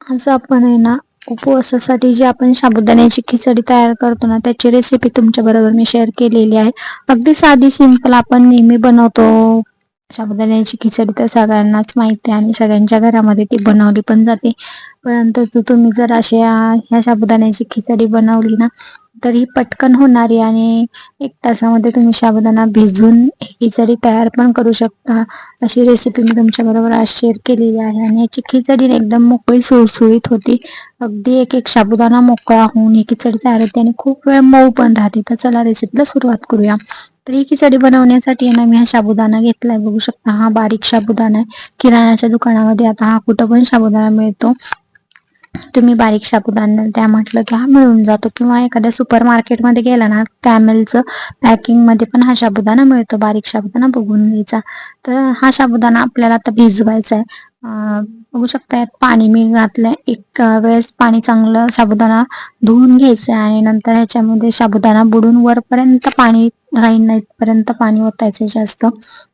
आज आपण आहे ना उपवासासाठी जी आपण साबुदाण्याची खिचडी तयार करतो ना त्याची रेसिपी तुमच्या बरोबर मी शेअर केलेली आहे. अगदी साधी सिंपल आपण नेहमी बनवतो. साबुदाण्याची खिचडी तर सगळ्यांनाच माहिती आहे आणि सगळ्यांच्या घरामध्ये ती बनवली पण जाते. परंतु तुम्ही जर अशा ह्या साबुदाण्याची खिचडी बनवली ना तर ही पटकन होणारी आणि एक तासामध्ये तुम्ही साबुदाणा भिजून खिचडी तयार पण करू शकता अशी रेसिपी मी तुमच्या बरोबर आज शेअर केलेली आहे. आणि याची खिचडी एकदम मोकळी सुळसुळीत होती. अगदी एक एक साबुदाणा मोकळा होऊन ही खिचडी तयार होते आणि खूप वेळ मऊ पण राहते. तर चला रेसिपीला सुरुवात करूया. तर ही खिचडी बनवण्यासाठी ना मी हा साबुदाणा घेतलाय. बघू शकता हा बारीक साबुदाणा आहे. किराणाच्या दुकानामध्ये आता हा कुठं पण साबुदाणा मिळतो. तुम्ही बारीक साबुदाणा त्या म्हटलं की हा मिळून जातो. किंवा एखाद्या सुपर मार्केटमध्ये गेला ना कॅमेलचं पॅकिंगमध्ये पण हा साबुदाणा मिळतो बारीक साबुदाणा बघून घ्यायचा. तर हा साबुदाणा आपल्याला आता भिजवायचा आहे. बघू शकता पाणी मी घातलंय. एक वेळेस पाणी चांगलं साबुदाणा धुवून घ्यायचं आणि नंतर ह्याच्यामध्ये साबुदाणा बुडून वरपर्यंत पाणी राहील नाहीपर्यंत पाणी ओतायचं जास्त.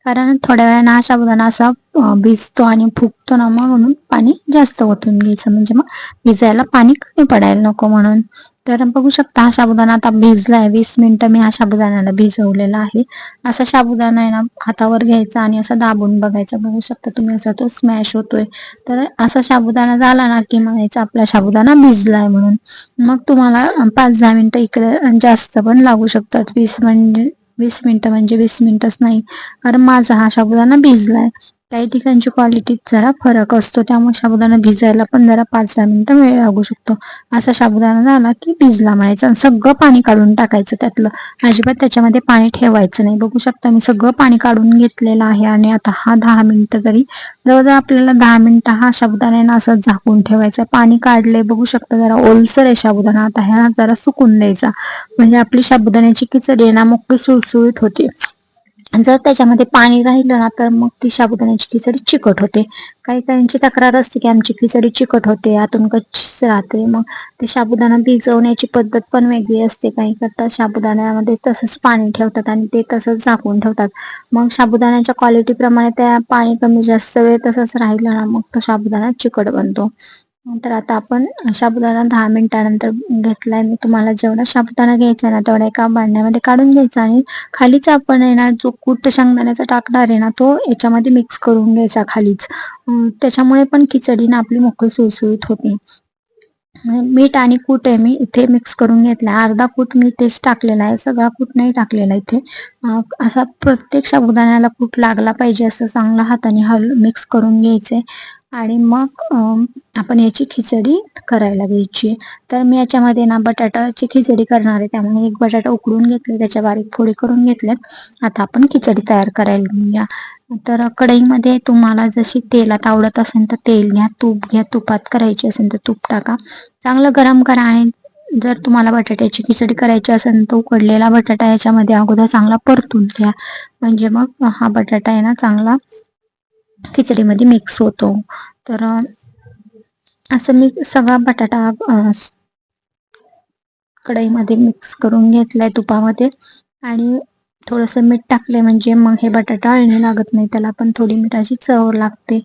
कारण थोड्या वेळानं हा साबुदाणा असा भिजतो आणि फुगतो ना मग म्हणून पाणी जास्त ओतून घ्यायचं. म्हणजे मग भिजायला पाणी कमी पडायला नको म्हणून. तर बघू शकता हा साबुदाणा आता भिजलाय. वीस मिनिटं मी हा साबुदाण्याला भिजवलेला आहे. असा साबुदाणा आहे ना हातावर घ्यायचा आणि असा दाबून बघायचा. बघू शकता तुम्ही असा तो स्मॅश होतोय. तर असा साबुदाणा झाला ना की म्हणायचा आपला साबुदाणा भिजलाय म्हणून. मग तुम्हाला पाच दहा मिनिटं इकडे जास्त पण लागू शकतात. वीस म्हणजे वीस मिनिटं म्हणजे वीस मिनिटच नाही. कारण माझा हा साबुदाणा भिजलाय. काही ठिकाणची क्वालिटीत जरा फरक असतो. त्यामुळे साबुदाणा भिजायला पण जरा पाच दहा मिनिटं वेळ लागू शकतो. असा साबुदाणा झाला की भिजला म्हणायचा सगळं पाणी काढून टाकायचं त्यातलं. अजिबात त्याच्यामध्ये पाणी ठेवायचं नाही. बघू शकता मी सगळं पाणी काढून घेतलेलं आहे आणि आता हा दहा मिनिटं तरी जवळजवळ आपल्याला दहा मिनिटं हा साबुदाण्यानं असं झाकून ठेवायचा. पाणी काढले बघू शकता जरा ओलसर आहे साबुदाणा. आता ह्या जरा सुकून द्यायचा. म्हणजे आपली साबुदाण्याची खिचडी आहे ना मोकळी सुळसुळीत होती. जर त्याच्यामध्ये पाणी राहिलं ना तर मग ती साबुदाण्याची खिचडी चिकट होते. काही काहींची तक्रार असते की आमची खिचडी चिकट होते आतून कच्चीच राहते. मग ते साबुदाणा भिजवण्याची पद्धत पण वेगळी असते काही करतात साबुदाण्यामध्ये तसंच पाणी ठेवतात आणि ते तसंच झाकून ठेवतात. मग साबुदाण्याच्या क्वालिटीप्रमाणे त्या पाणी कमी जास्त वेळ तसंच राहिलं ना मग तो साबुदाणा चिकट बनतो. तर आता आपण साबुदाणा दहा मिनिटानंतर घेतलाय. मी तुम्हाला जेवढा साबुदाणा घ्यायचा ना तेवढा एका भांड्यामध्ये काढून घ्यायचा आणि खालीच आपण आहे ना जो कूट शेंगदाण्याचा टाकणार आहे ना तो याच्यामध्ये मिक्स करून घ्यायचा खालीच. त्याच्यामुळे पण खिचडी ना आपली मोकळी सुळसुळीत होते. मीठ आणि कूट आहे मी इथे मिक्स करून घेतला अर्धा कूट मी इथेच टाकलेला आहे सगळा कूट नाही टाकलेला इथे. असा प्रत्येक साबुदाण्याला कूट लागला पाहिजे असं चांगला हाताने हल मिक्स करून घ्यायचंय. आणि मग आपण याची खिचडी करायला घ्यायची. तर मी याच्यामध्ये ना बटाटाची खिचडी करणार आहे. त्यामुळे एक बटाटा उकडून घेतले त्याच्या बारीक फोडी करून घेतल्यात आता आपण खिचडी तयार करायला घेऊया. तर कढईमध्ये तुम्हाला जशी तेलात आवडत असेल तर तेल घ्या तूप घ्या. तुपात करायची असेल तर तूप टाका. चांगलं गरम करा आणि जर तुम्हाला बटाट्याची खिचडी करायची असेल तर उकडलेला बटाटा याच्यामध्ये अगोदर चांगला परतून घ्या. म्हणजे मग हा बटाटा आहे ना चांगला खिचडीमध्ये मिक्स होतो. तर असं मी सगळा बटाटा कढईमध्ये मिक्स करून घेतलाय तुपामध्ये. आणि थोडस मीठ टाकले म्हणजे मग हे बटाटा अळणी लागत नाही. त्याला पण थोडी मिठाची चव लागते.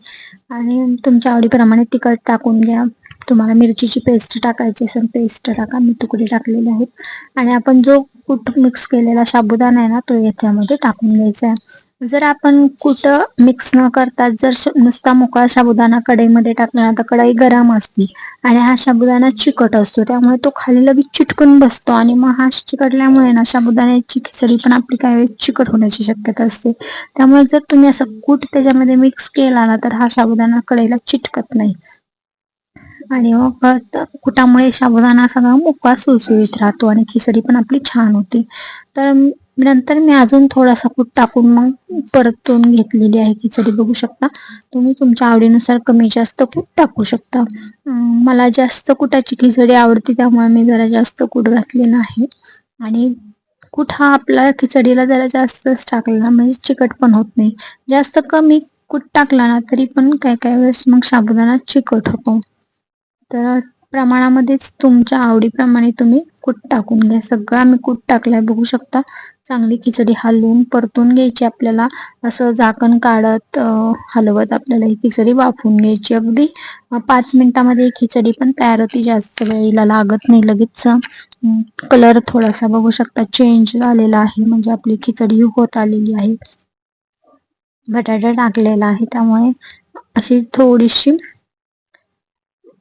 आणि तुमच्या आवडीप्रमाणे तिखट टाकून घ्या. तुम्हाला मिरचीची पेस्ट टाकायची असेल पेस्ट टाका. मी तुकडे टाकलेले आहेत. आणि आपण जो कुठ मिक्स केलेला साबुदाणा आहे ना तो याच्यामध्ये टाकून घ्यायचा आहे. जर आपण कुठं मिक्स न करता जर नुसता मोकळा साबुदाणा कढईमध्ये टाकला तर कढई गरम असते आणि हा साबुदाणा चिकट असतो. त्यामुळे तो खाली लगेच चिटकून बसतो आणि मग हा चिकटल्यामुळे ना साबुदाण्याची खिचडी पण आपली काही वेळेस चिकट होण्याची शक्यता असते. त्यामुळे जर तुम्ही असं कूट त्याच्यामध्ये मिक्स केला ना तर हा साबुदाणा कढईला चिटकत नाही. आणि मग कुटामुळे साबुदाणा सगळा मोकळा सुळसुळीत राहतो आणि खिचडी पण आपली छान होते. तर नंतर मी अजून थोडासा कूट टाकून मग परतून घेतलेली आहे खिचडी बघू शकता. तुम्ही तुमच्या आवडीनुसार कमी जास्त कूट टाकू शकता. मला जास्त कुटाची खिचडी आवडते त्यामुळे मी जरा जास्त कूट घातलेला आहे आणि कूट हा आपला खिचडीला जरा जास्तच टाकला म्हणजे चिकट पण होत नाही. जास्त कमी कूट टाकला ना तरी पण काय काय वेळेस मग साबुदाणा चिकट होतो. तर प्रमाणामध्येच तुमच्या आवडीप्रमाणे तुम्ही कूट टाकून घ्या. सगळा मी कूट टाकलाय बघू शकता. चांगली खिचडी हलवून परतून घ्यायची आपल्याला. असं झाकण काढत हलवत आपल्याला ही खिचडी वाफवून घ्यायची. अगदी पाच मिनिटामध्ये ही खिचडी पण तयार होती. जास्त वेळेला लागत नाही लगेच. कलर थोडासा बघू शकता. चेंज झालेला आहे. म्हणजे आपली खिचडी होत आलेली आहे. बटाटा टाकलेला आहे. त्यामुळे अशी थोडीशी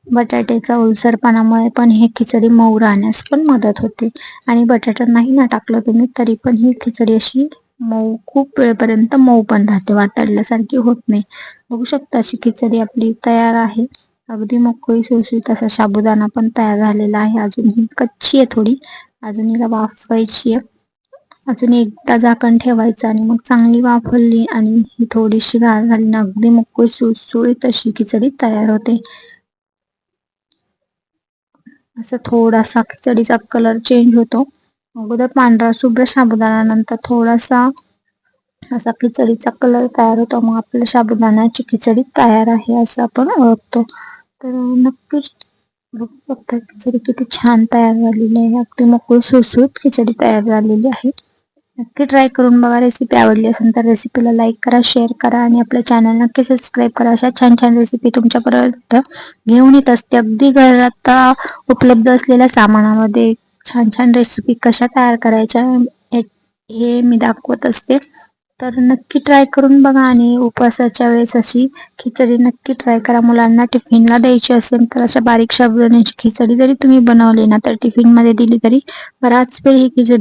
बटाट्याचा ओलसरपणामुळे पण हे खिचडी मऊ राहण्यास पण मदत होते. आणि बटाटा नाही ना टाकलं तुम्ही तरी पण ही खिचडी अशी मऊ खूप वेळपर्यंत मऊ पण राहते. वातडल्यासारखी होत नाही. बघू शकता अशी खिचडी आपली तयार आहे. अगदी मोकळी सुसुशीत असा साबुदाणा पण तयार झालेला आहे. अजून ही कच्ची आहे थोडी. अजून हिला वाफवायची आहे. अजून एकदा झाकण ठेवायचं आणि मग चांगली वाफवली आणि ही थोडीशी गार झाली ना अगदी मोकळी सुळसुळीत अशी खिचडी तयार होते. असा थोडासा खिचडीचा कलर चेंज होतो. अगोदर पांढरा शुभ्र साबुदाणा नंतर थोडासा असा खिचडीचा कलर तयार होतो. मग आपल्या साबुदाण्याची खिचडी तयार आहे असं आपण ओळखतो. तर नक्कीच बघता खिचडी किती छान तयार झालेली आहे. अगदी मोकळी सुसूत खिचडी तयार झालेली आहे. नक्की ट्राय करून बघा. रेसिपी आवडली असेल तर रेसिपीला लाईक करा शेअर करा आणि आपल्या चॅनल नक्की सबस्क्राईब करा. अशा छान छान रेसिपी तुमच्यापर्यंत घेऊन येत असते. अगदी घरात उपलब्ध असलेल्या सामानामध्ये छान छान रेसिपी कशा तयार करायच्या हे मी दाखवत असते. तर नक्की ट्राय करून बघा आणि उपवासाच्या वेळेस अशी खिचडी नक्की ट्राय करा. मुलांना टिफिनला द्यायची असेल तर अशा बारीक शब्दांची खिचडी जरी तुम्ही बनवली ना तर टिफिनमध्ये दिली तरी बराच वेळ ही खिचडी